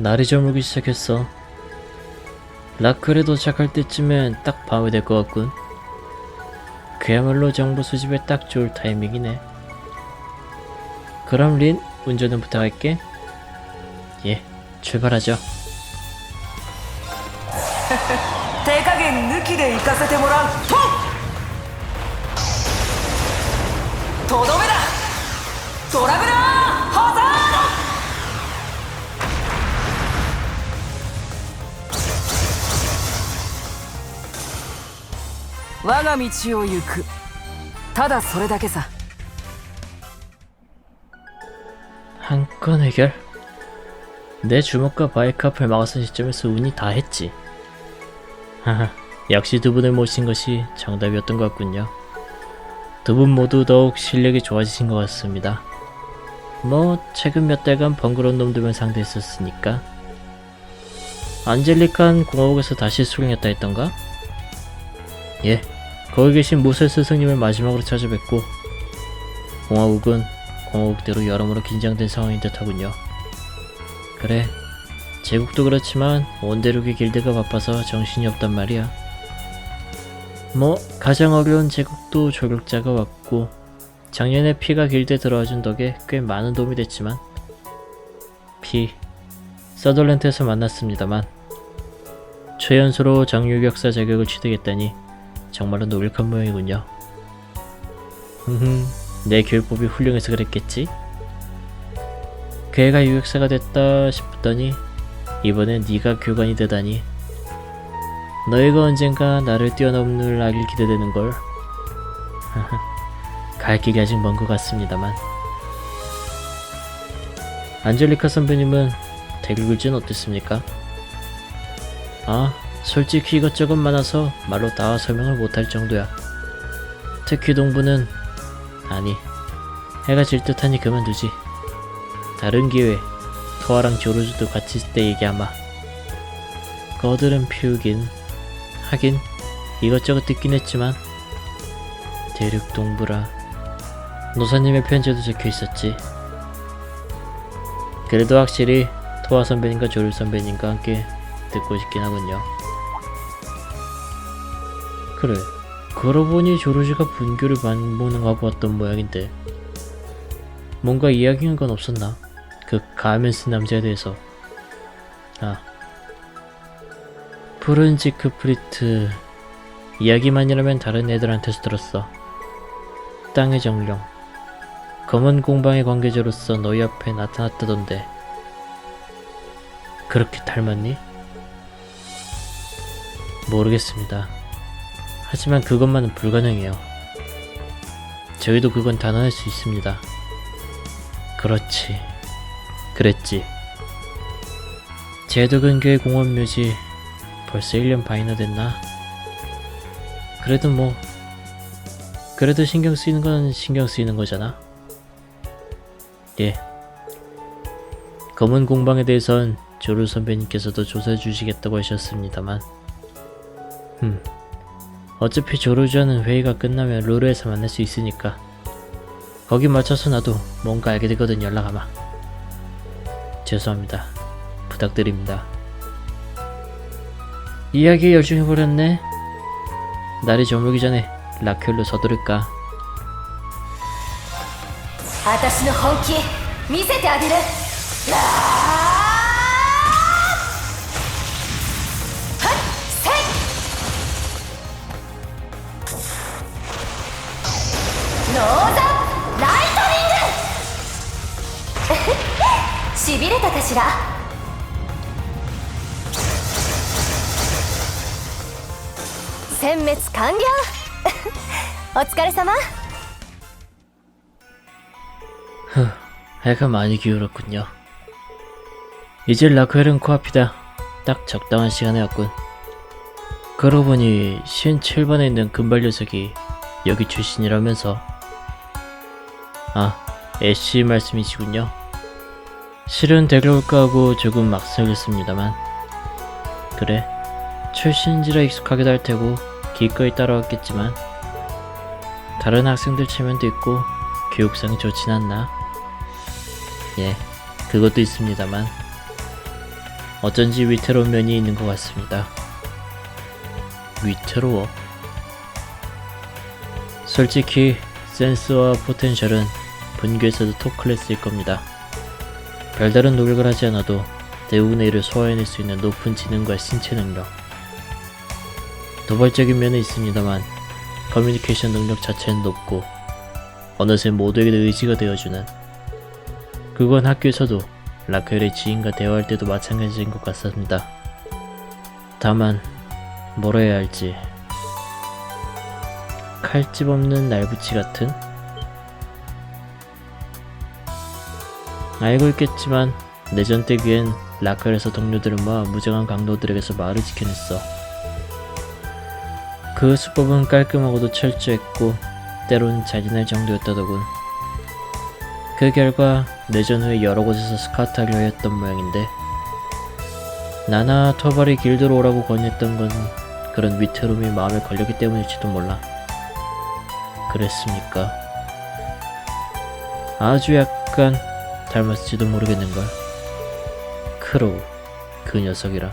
날이 저물기 시작했어. 라클에 도착할 때쯤엔 딱 밤이 될 것 같군. 그야말로 정보 수집에 딱 좋을 타이밍이네. 그럼 린, 운전은 부탁할게. 예, 출발하죠. 대각에 느끼게 이까세테 모랑 톡! 도도메다! 도라베 我が道を行くただそれだけさ 한 건 해결. 내 주먹과 바이크 앞을 막아선 시점에서 운이 다 했지. 하하, 역시 두 분을 모신 것이 정답이었던 것 같군요. 두 분 모두 더욱 실력이 좋아지신 것 같습니다. 뭐, 최근 몇 달간 번거로운 놈들만 상대했었으니까. 안젤리칸 공화국에서 다시 수령했다 했던가? 예, 거기 계신 모세 스승님을 마지막으로 찾아뵙고, 공화국은 공화국대로 여러모로 긴장된 상황인 듯하군요. 그래, 제국도 그렇지만 원대륙의 길드가 바빠서 정신이 없단 말이야. 뭐 가장 어려운 제국도 조력자가 왔고 작년에 피가 길드에 들어와준 덕에 꽤 많은 도움이 됐지만 피 서덜랜드에서 만났습니다만 최연소로 정유격사 자격을 취득했다니 정말로 노력한 모양이군요. 흠흠 내 교육법이 훌륭해서 그랬겠지? 그 애가 유격사가 됐다 싶더니 이번엔 네가 교관이 되다니 너희가 언젠가 나를 뛰어넘을 날이 기대되는걸 갈 길이 아직 먼 것 같습니다만 안젤리카 선배님은 대글글진 어땠습니까? 아 솔직히 이것저것 많아서 말로 다 설명을 못할 정도야. 특히 동부는 아니 해가 질 듯하니 그만두지. 다른 기회 토아랑 조르주도 같이 있을 때 얘기하마. 거들은 피우긴 하긴 이것저것 듣긴 했지만 대륙 동부라. 노사님의 편지도 적혀 있었지. 그래도 확실히 토아 선배님과 조르 선배님과 함께 듣고 싶긴 하군요 그래. 그러고 보니 조르주가 분교를 만보능하고 왔던 모양인데. 뭔가 이야기한 건 없었나? 그 가면스 남자에 대해서. 아. 푸른지크 프리트. 이야기만이라면 다른 애들한테서 들었어. 땅의 정령. 검은 공방의 관계자로서 너희 앞에 나타났다던데. 그렇게 닮았니? 모르겠습니다 하지만 그것만은 불가능해요 저희도 그건 단언할 수 있습니다 그렇지 그랬지. 제도 근교의 공원 묘지 벌써 1년 반이나 됐나? 그래도 뭐 그래도 신경 쓰이는 건 신경 쓰이는 거잖아. 예. 검은 공방에 대해선 조루 선배님께서도 조사해 주시겠다고 하셨습니다만 음 어차피 조르주아는 회의가 끝나면 루르에서 만날 수 있으니까. 거기 맞춰서 나도 뭔가 알게 되거든 연락 아마. 죄송합니다. 부탁드립니다. 이야기에 열중해버렸네. 날이 저물기 전에 라켈로 서두를까? 아다시노 헌기 미세테 아기를 いノーザンライトニングしびれたかしら殲滅完了お疲れ様 해가 많이 기울었군요. 이제 라쿠엘은 코앞이다. 딱 적당한 시간에 왔군. 그러고 보니 57번에 있는 금발 녀석이 여기 출신이라면서 아, 애쉬 말씀이시군요. 실은 데려올까 하고 조금 막설렸습니다만 그래, 출신인지라 익숙하기도 할 테고 기꺼이 따라왔겠지만 다른 학생들 체면도 있고 교육상이 좋진 않나? 예, 그것도 있습니다만 어쩐지 위태로운 면이 있는 것 같습니다. 위태로워? 솔직히 센스와 포텐셜은 분교에서도 톱 클래스일 겁니다. 별다른 노력을 하지 않아도 대부분의 일을 소화해낼 수 있는 높은 지능과 신체 능력. 도발적인 면은 있습니다만 커뮤니케이션 능력 자체는 높고 어느새 모두에게 의지가 되어주는 그건 학교에서도 라켈의 지인과 대화할 때도 마찬가지인 것 같습니다. 다만 뭐라 해야 할지 칼집 없는 날붙이 같은 알고 있겠지만 내전 때기엔 라켈에서 동료들을 모아 무장한 강도들에게서 말을 지켜냈어. 그 수법은 깔끔하고도 철저했고 때론 잔인할 정도였다더군. 그 결과 내전 후에 여러 곳에서 스카우트하려 했던 모양인데 나나 토발이 길드로 오라고 권유했던 건 그런 위태로움이 마음에 걸렸기 때문일지도 몰라. 그랬습니까? 아주 약간 닮았을지도 모르겠는걸. 크로우, 그 녀석이라.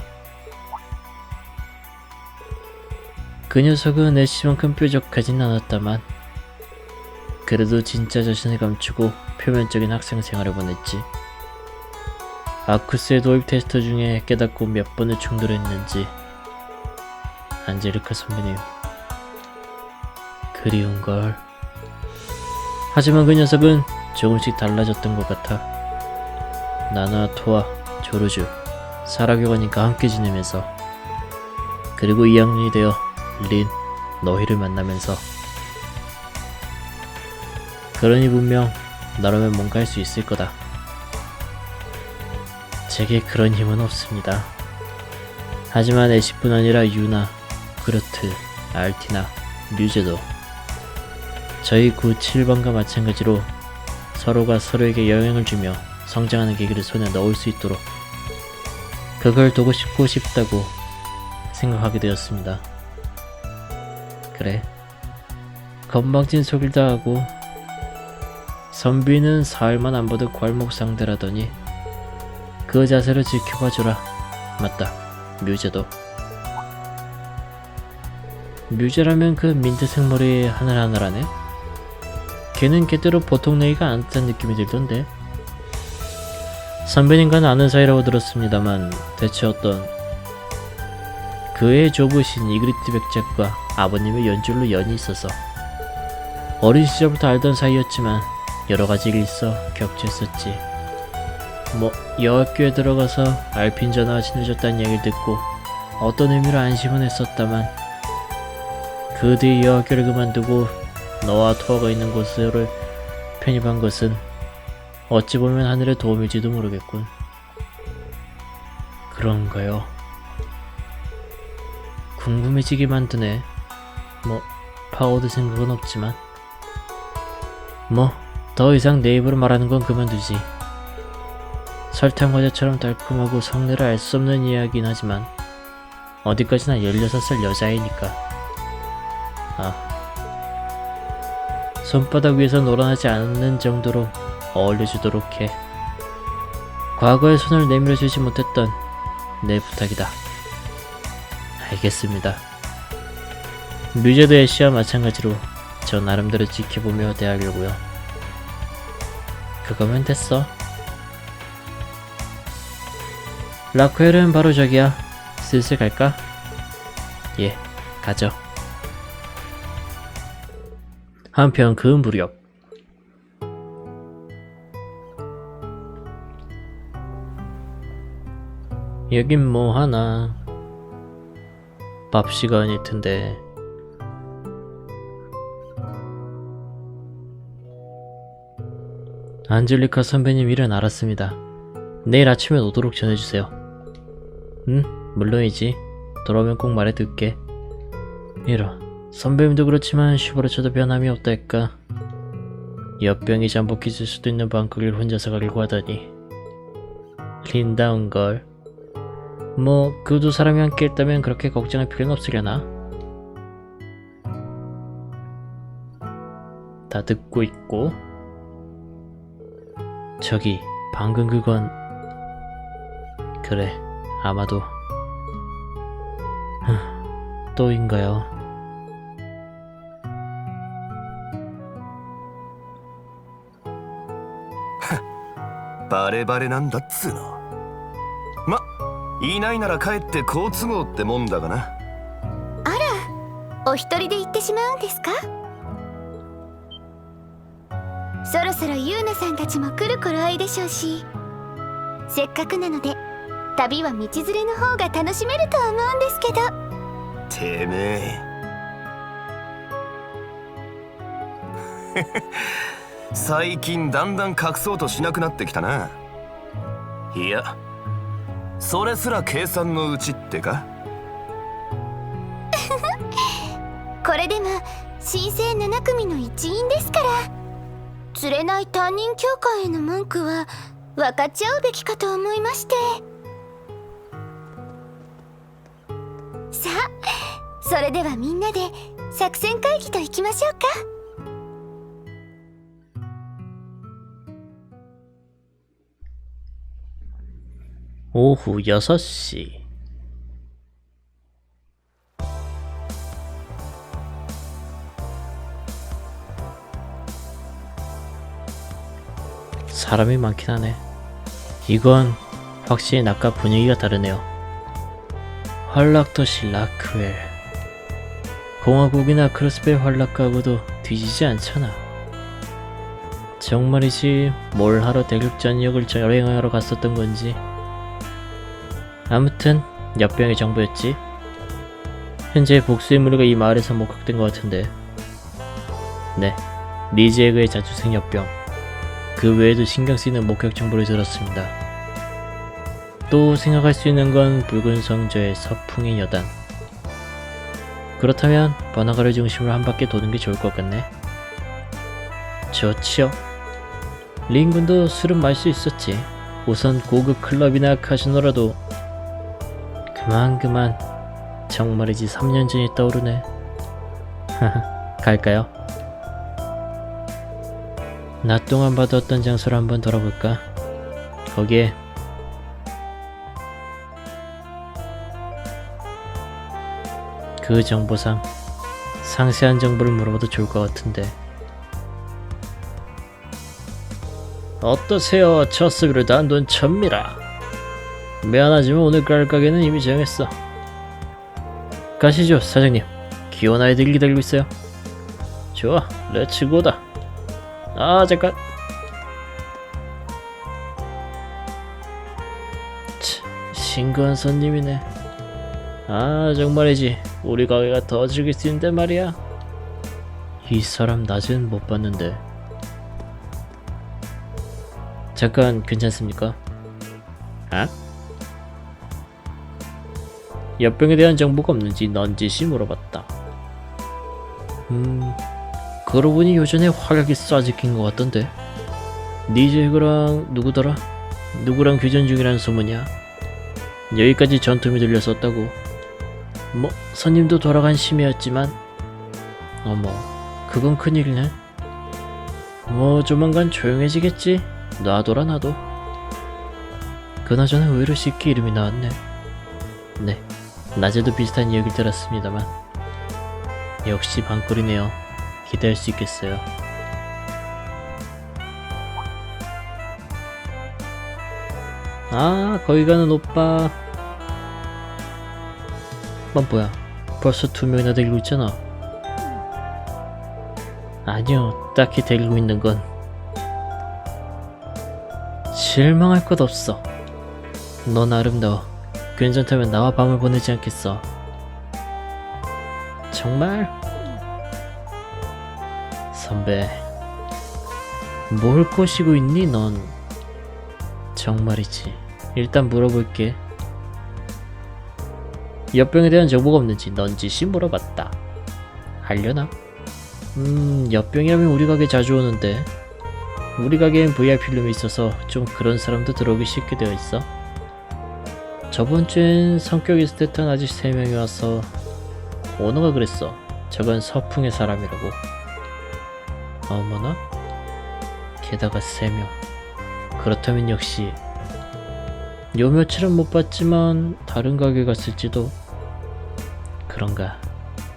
그 녀석은 애쉬만큼 뾰족하진 않았다만 그래도 진짜 자신을 감추고 표면적인 학생 생활을 보냈지. 아쿠스의 도입 테스트 중에 깨닫고 몇 번을 충돌했는지 안젤리카 선배님 그리운걸. 하지만 그 녀석은 조금씩 달라졌던 것 같아. 나나 토아, 조르주, 사라교관님과 함께 지내면서 그리고 2학년이 되어 린, 너희를 만나면서 그러니 분명 너라면 뭔가 할 수 있을 거다. 제게 그런 힘은 없습니다. 하지만 애쉬뿐 아니라 유나, 그르트, 알티나, 뮤제도 저희 구 7번과 마찬가지로 서로가 서로에게 영향을 주며 성장하는 계기를 손에 넣을 수 있도록 그걸 도고 싶고 싶다고 생각하게 되었습니다. 그래. 건방진 소리도 하고 선비는 사흘만 안 봐도 괄목 상대라더니 그 자세로 지켜봐 주라. 맞다. 뮤제도. 뮤제라면 그 민트색 머리 하늘하늘하네. 걔는 걔대로 보통 내기가 안뜬 느낌이 들던데. 선배님과는 아는 사이라고 들었습니다만 대체 어떤 그의 좁으신 이그리트 백작과 아버님의 연줄로 연이 있어서 어린 시절부터 알던 사이였지만 여러 가지 일이 있어 격주했었지. 뭐 여학교에 들어가서 알핀 전화가 친해졌다는 얘기를 듣고 어떤 의미로 안심은 했었다만 그 뒤 여학교를 그만두고 너와 토아가 있는 곳으로 편입한 것은 어찌 보면 하늘의 도움일지도 모르겠군. 그런가요? 궁금해지게 만드네. 뭐 파고들 생각은 없지만 뭐 더 이상 내 입으로 말하는 건 그만두지. 설탕 과자처럼 달콤하고 성내를 알 수 없는 이야기긴 하지만 어디까지나 16살 여자애니까. 아. 손바닥 위에서 놀아나지 않는 정도로 어울려주도록 해. 과거에 손을 내밀어 주지 못했던 내 부탁이다. 알겠습니다. 뮤제드 애쉬와 마찬가지로 저 나름대로 지켜보며 대하려고요. 그거면 됐어. 라쿠엘은 바로 저기야. 슬슬 갈까? 예, 가죠. 한편 그 무렵 여긴 뭐 하나 밥 시간일 텐데 안젤리카 선배님 일은 알았습니다. 내일 아침에 오도록 전해주세요. 응, 물론이지. 돌아오면 꼭 말해둘게. 이런, 선배님도 그렇지만 슈퍼르쳐도 변함이 없달까. 옆병이 잠복히 있을 수도 있는 방콕을 혼자서 가려고 하다니. 린다운 걸. 뭐, 그 두 사람이 함께 했다면 그렇게 걱정할 필요는 없으려나? 다 듣고 있고. 저기, 방금 그건. 그래, 아마도 흠, 또인가요?「 バレバレなんだっつうの」まいないなら帰って好都合ってもんだがな。お一人で行ってしまうんですか？そろそろユーナさんたちも来る頃合いでしょうしせっかくなので旅は道連れの方が楽しめるとは思うんですけど。てめえ最近だんだん隠そうとしなくなってきたな。いやそれすら計算のうちってか？これでも新生7組の一員ですから。釣れない担任協会への文句は分かちゃうべきかと思いまして。さあそれではみんなで作戦会議といきましょうか。 오후 6시 사람이 많긴 하네. 이건 확실히 낮과 분위기가 다르네요. 활락도시 라크웰. 공화국이나 크로스벨 활락하고도 뒤지지 않잖아. 정말이지 뭘 하러 대륙 전역을 여행하러 갔었던 건지 아무튼 역병의 정보였지. 현재 복수의 무리가 이 마을에서 목격된 것 같은데. 네, 리제그의 자주생 역병. 그 외에도 신경 쓰이는 목격 정보를 들었습니다. 또 생각할 수 있는 건 붉은 성저의 서풍의 여단. 그렇다면 번화가를 중심으로 한 바퀴 도는 게 좋을 것 같네. 좋지요. 링군도 술은 마실 수 있었지. 우선 고급 클럽이나 카지노라도 그만 그만 정말이지 3년 전이 떠오르네 갈까요? 낮 동안 받았던 장소를 한번 돌아볼까? 거기에 그 정보상 상세한 정보를 물어봐도 좋을 것 같은데 어떠세요? 첫 수비를 단돈 천미라 미안하지만 오늘 깔 가게는 이미 정했어. 가시죠, 사장님. 귀여운 아이들 기다리고 있어요. 좋아, 렛츠고다. 아, 잠깐. 치, 싱거운 손님이네. 아, 정말이지. 우리 가게가 더 즐길 수 있는데 말이야. 이 사람 낮은 못 봤는데. 잠깐 괜찮습니까? 아? 옆병에 대한 정보가 없는지 넌지시 물어봤다. 음, 그러고 보니 요전에 화력이 쏴지킨 것 같던데. 니제그랑 누구더라? 누구랑 교전 중이라는 소문이야. 여기까지 전투미 들렸었다고. 뭐 선임도 돌아간 심이었지만 어머 그건 큰일이네. 뭐 조만간 조용해지겠지. 놔둬라 놔둬. 그나저나 의외로 쉽게 이름이 나왔네. 네. 낮에도 비슷한 이야기를 들었습니다만 역시 방꿀이네요. 기대할 수 있겠어요. 아 거기 가는 오빠. 어 뭐야. 벌써 두 명이나 데리고 있잖아. 아니요 딱히 데리고 있는 건 실망할 것 없어. 넌 아름다워 괜찮다면 나와 밤을 보내지 않겠어. 정말? 선배, 뭘 꼬시고 있니, 넌? 정말이지. 일단 물어볼게. 엿병에 대한 정보가 없는지 넌지시 물어봤다. 하려나? 음, 엿병이라면 우리 가게 자주 오는데. 우리 가게엔 VIP 룸이 있어서 좀 그런 사람도 들어오기 쉽게 되어 있어. 저번 주엔 성격이 스테탄 아저씨 3명이 와서 오너가 그랬어. 저건 서풍의 사람이라고. 어머나? 게다가 3명. 그렇다면 역시 요 며칠은 못 봤지만 다른 가게 갔을지도. 그런가.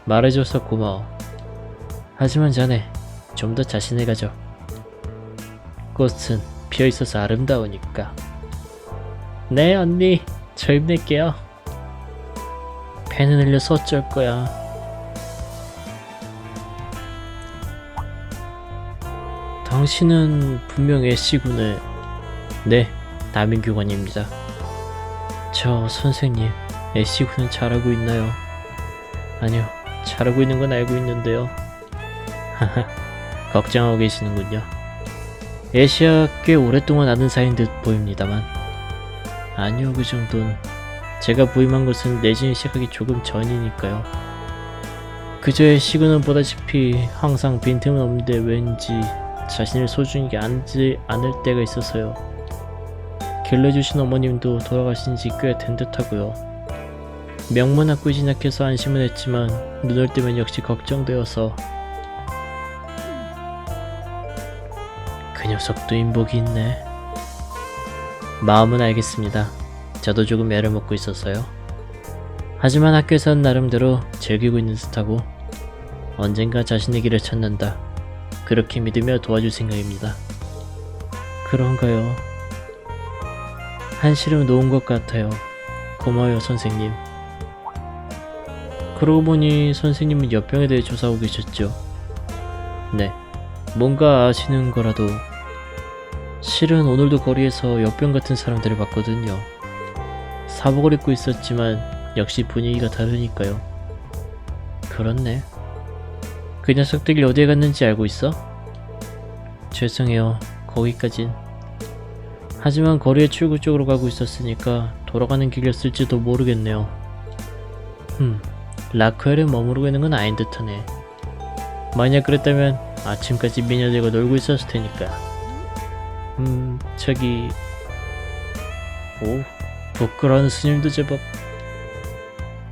말해줘서 고마워. 하지만 자네 좀 더 자신을 가져. 꽃은 피어 있어서 아름다우니까. 네 언니, 저 힘낼게요. 펜을 흘려서 어쩔 거야. 당신은 분명 애씨군을 네, 남인교관입니다. 저 선생님, 애씨군은 잘하고 있나요? 아니요, 잘하고 있는 건 알고 있는데요. 하하, 걱정하고 계시는군요. 애씨와 꽤 오랫동안 아는 사이인 듯 보입니다만. 아니요, 그 정도는. 제가 부임한 것은 내진이 시작하기 조금 전이니까요. 그저 애씨군은 보다시피 항상 빈틈은 없는데 왠지 자신을 소중히 안지 않을 때가 있어서요. 길러주신 어머님도 돌아가신 지 꽤 된 듯하고요. 명문학 고 진학해서 안심은 했지만 눈을 뜨면 역시 걱정되어서 그 녀석도 인복이 있네. 마음은 알겠습니다. 저도 조금 애를 먹고 있었어요. 하지만 학교에선 나름대로 즐기고 있는 듯하고 언젠가 자신의 길을 찾는다. 그렇게 믿으며 도와줄 생각입니다. 그런가요? 한시름 놓은 것 같아요. 고마워요, 선생님. 그러고 보니 선생님은 옆병에 대해 조사하고 계셨죠? 네. 뭔가 아시는 거라도 실은 오늘도 거리에서 옆병 같은 사람들을 봤거든요. 사복을 입고 있었지만 역시 분위기가 다르니까요. 그렇네. 그 녀석들이 어디에 갔는지 알고 있어? 죄송해요. 거기까진. 하지만 거리의 출구 쪽으로 가고 있었으니까 돌아가는 길이었을지도 모르겠네요. 흠, 라크엘에 머무르고 있는 건 아닌 듯하네. 만약 그랬다면 아침까지 미녀들과 놀고 있었을 테니까. 음, 저기... 오, 부끄러운 스님도 제법...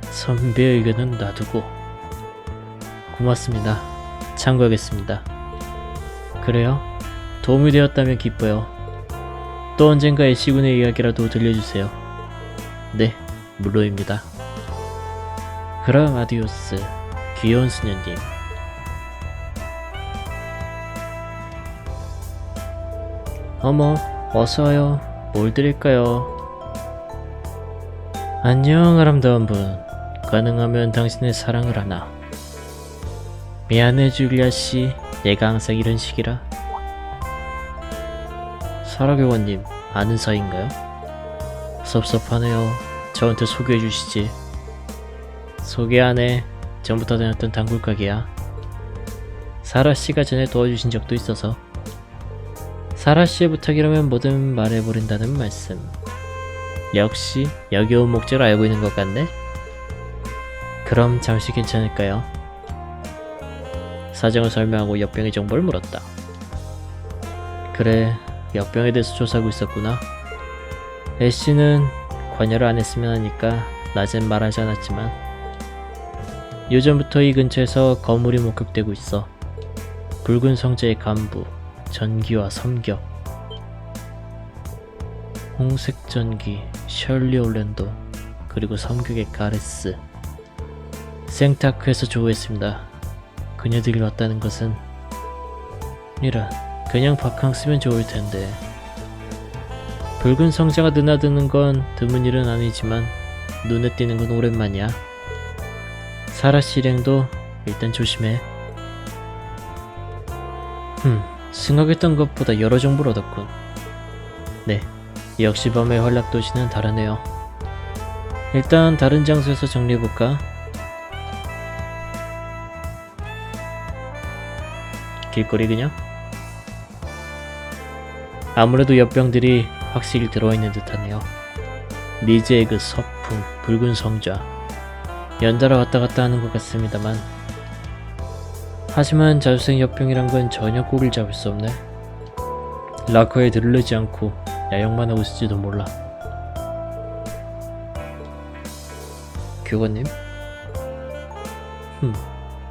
선배의 의견은 놔두고 고맙습니다. 참고하겠습니다. 그래요? 도움이 되었다면 기뻐요. 또 언젠가 애시군의 이야기라도 들려주세요. 네, 물론입니다. 그럼 아디오스, 귀여운 수녀님. 어머, 어서와요. 뭘 드릴까요? 안녕, 아름다운 분. 가능하면 당신의 사랑을 하나. 미안해, 줄리아 씨. 얘가 항상 이런 식이라. 사라교관님, 아는 사이인가요? 섭섭하네요. 저한테 소개해 주시지. 소개 안 해. 전부터 다녔던 단골 가게야. 사라 씨가 전에 도와주신 적도 있어서. 사라 씨의 부탁이라면 뭐든 말해버린다는 말씀. 역시 여기 온 목적을 알고 있는 것 같네. 그럼 잠시 괜찮을까요? 사정을 설명하고 역병의 정보를 물었다. 그래, 역병에 대해서 조사하고 있었구나. 애쉬는 관여를 안 했으면 하니까 낮엔 말하지 않았지만 요전부터 이 근처에서 거물이 목격되고 있어. 붉은 성자의 간부, 전기와 섬격, 홍색 전기, 셜리 올랜도, 그리고 섬격의 가레스. 생타크에서 조우했습니다. 그녀들이 왔다는 것은 이런 그냥 바캉 스면 좋을 텐데 붉은 성자가 드나드는 건 드문 일은 아니지만 눈에 띄는 건 오랜만이야. 사라 실행도 일단 조심해. 생각했던 것보다 여러 정보를 얻었군. 네, 역시 밤의 활락 도시는 다르네요. 일단 다른 장소에서 정리해볼까? 길거리 그냥? 아무래도 옆병들이 확실히 들어있는 듯하네요. 리즈의 그 서풍, 붉은 성자. 연달아 왔다 갔다 하는 것 같습니다만. 하지만 자주생 옆병이란 건 전혀 꼬리를 잡을 수 없네. 라커에 들르지 않고 야영만 하고 있을지도 몰라. 교관님? 흠,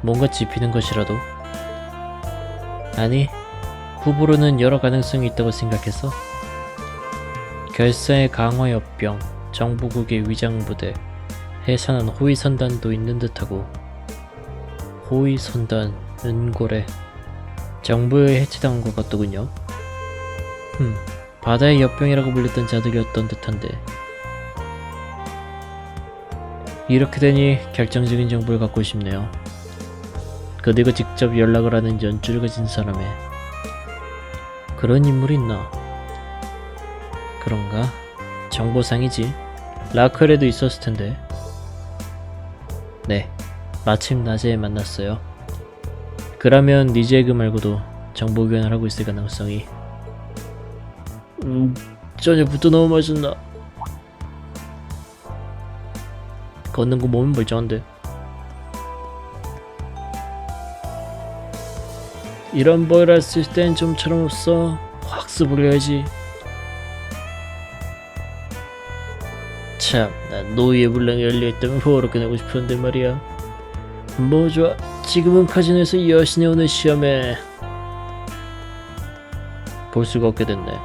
뭔가 짚히는 것이라도. 아니, 후보로는 여러 가능성이 있다고 생각해서 결사의 강화 역병, 정보국의 위장부대, 해산한 호위선단도 있는 듯하고 호위선단, 은고래, 정부에 해체당한 것 같더군요. 흠, 바다의 역병이라고 불렸던 자들이었던 듯한데 이렇게 되니 결정적인 정보를 갖고 싶네요. 그들과 직접 연락을 하는 연주를 가진 사람의 그런 인물이 있나? 그런가? 정보상이지. 라클에도 있었을 텐데. 네, 마침 낮에 만났어요. 그러면 니제그 말고도 정보 교환을 하고 있을 가능성이 음, 저녁부터 너무 맛있나? 걷는 거 몸은 멀쩡한데. 이런 뭘 했을 땐 좀처럼 없어. 학습을 해야지. 참, 난 노예 불량이 열려있다면 호호롭게 내고 싶었는데 말이야. 뭐 좋아. 지금은 카지노에서 여신이 오는 시험에 볼 수가 없게 됐네. 다-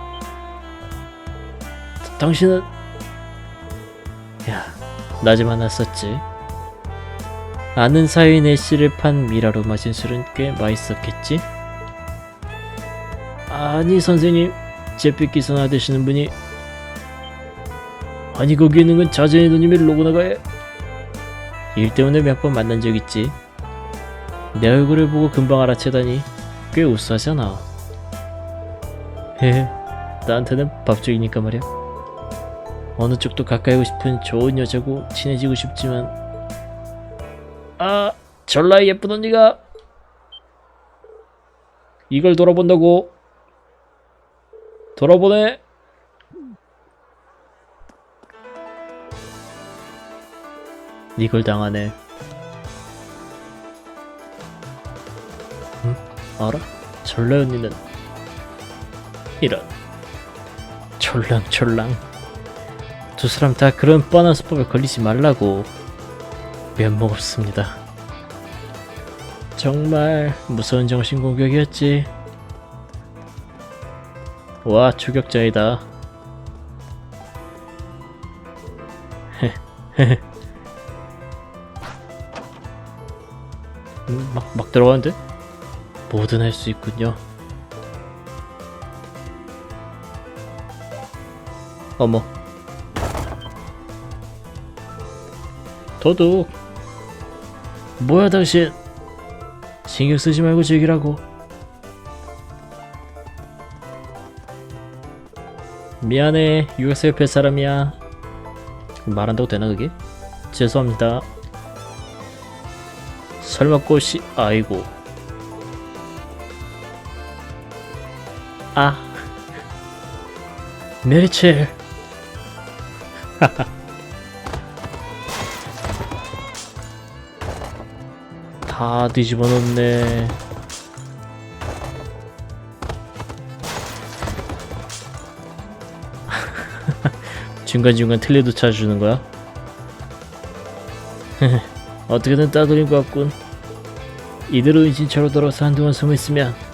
당신은 야, 낮에 만났었지. 아는 사이인 애쉬를 판 미라로 마신 술은 꽤 맛있었겠지? 아니 선생님, 제빛 기사나 되시는 분이 아니 거기 있는 건 자전의 누님의 로고나가에 일 때문에 몇 번 만난 적 있지. 내 얼굴을 보고 금방 알아채다니 꽤 우수하잖아. 헤헤, 나한테는 밥쪽이니까 말이야. 어느 쪽도 가까이 오고 싶은 좋은 여자고 친해지고 싶지만 아 전라의 예쁜 언니가 이걸 돌아본다고 돌아보네 이걸 당하네 알아? 전라 언니는 이런 촐랑촐랑 두 사람 다 그런 뻔한 수법에 걸리지 말라고 면목 없습니다. 정말 무서운 정신 공격이었지. 와 추격자이다. 음, 막, 막 들어가는데? 뭐든 할 수 있군요. 어머. 도둑. 뭐야 당신? 신경 쓰지 말고 즐기라고. 미안해, 유학사 옆에 사람이야. 말 한다고 되나 그게? 죄송합니다. 설마 꽃이 아이고. 아. 메리첼. 다 뒤집어 놓네. 중간중간 틀려도 찾아주는 거야? 어떻게든 따돌린 것 같군. 이대로 은신처로 돌아서 한동안 숨어 있으면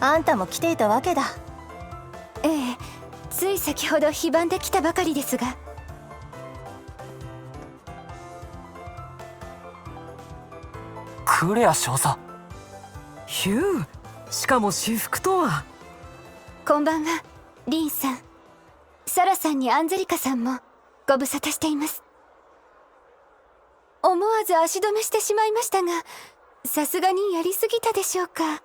あんたも来ていたわけだ。ええつい先ほど非番で来たばかりですが。クレア少佐。ヒューしかも私服とは。こんばんはリンさん。サラさんにアンゼリカさんもご無沙汰しています。思わず足止めしてしまいましたがさすがにやりすぎたでしょうか